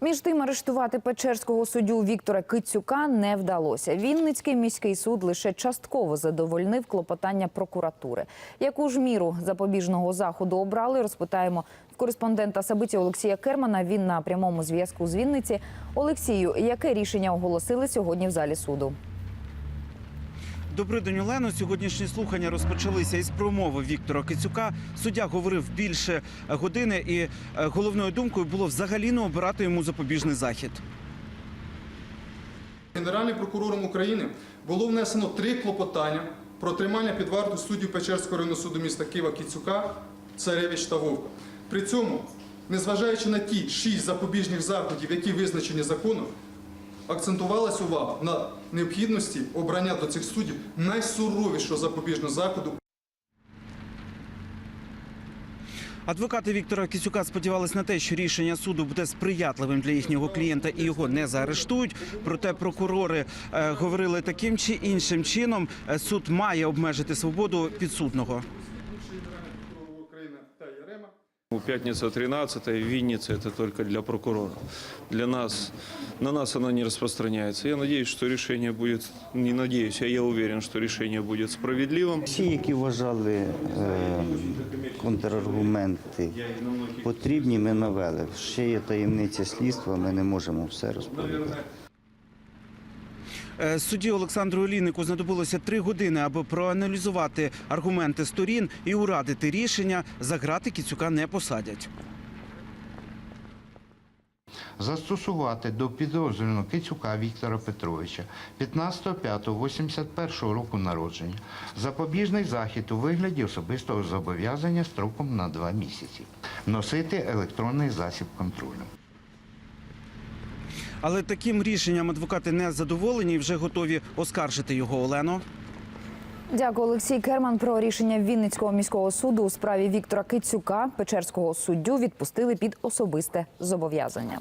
Між тим, арештувати печерського суддю Віктора Кицюка не вдалося. Вінницький міський суд лише частково задовольнив клопотання прокуратури. Яку ж міру запобіжного заходу обрали, розпитаємо в кореспондента Сабиті Олексія Кермана. Він на прямому зв'язку з Вінниці. Олексію, яке рішення оголосили сьогодні в залі суду? Добрий день, Олено. Сьогоднішні слухання розпочалися із промови Віктора Кицюка. Суддя говорив більше години, і е, головною думкою було взагалі не обирати йому запобіжний захід. Генеральним прокурором України було внесено три клопотання про тримання під вартою суддів Печерського районного суду міста Києва Кіцюка, Царевич та Вовка. При цьому, незважаючи на ті шість запобіжних заходів, які визначені законом, акцентувалась увага на необхідності обрання до цих суддів найсуровішого запобіжного заходу Адвокати Віктора Кицюка сподівались на те, що рішення суду буде сприятливим для їхнього клієнта і його не заарештують. Проте прокурори е, говорили таким чи іншим чином. е, Суд має обмежити свободу підсудного. прокурора України та Ярема. У пятница 13 в Виннице это только для прокурора. Для нас, на нас оно не распространяется. Я надеюсь, что решение будет, не надеюсь, а я уверен, что решение будет справедливым. Всі, які вважали е, контраргументи потрібні, ми навели. Ще є таємниця слідства, ми не можемо все розповідати. Е, Судді Олександру Олійнику знадобилося три години, аби проаналізувати аргументи сторін і урадити рішення. За грати Кицюка не посадять. застосувати до підозрюваного Кицюка Віктора Петровича 15.05.81 року народження запобіжний захід у вигляді особистого зобов'язання строком на два місяці, носити електронний засіб контролю. Але таким рішенням адвокати не задоволені і вже готові оскаржити його Олено. Дякую, Олексій Керман. Про рішення Вінницького міського суду у справі Віктора Кицюка, печерського суддю, відпустили під особисте зобов'язання.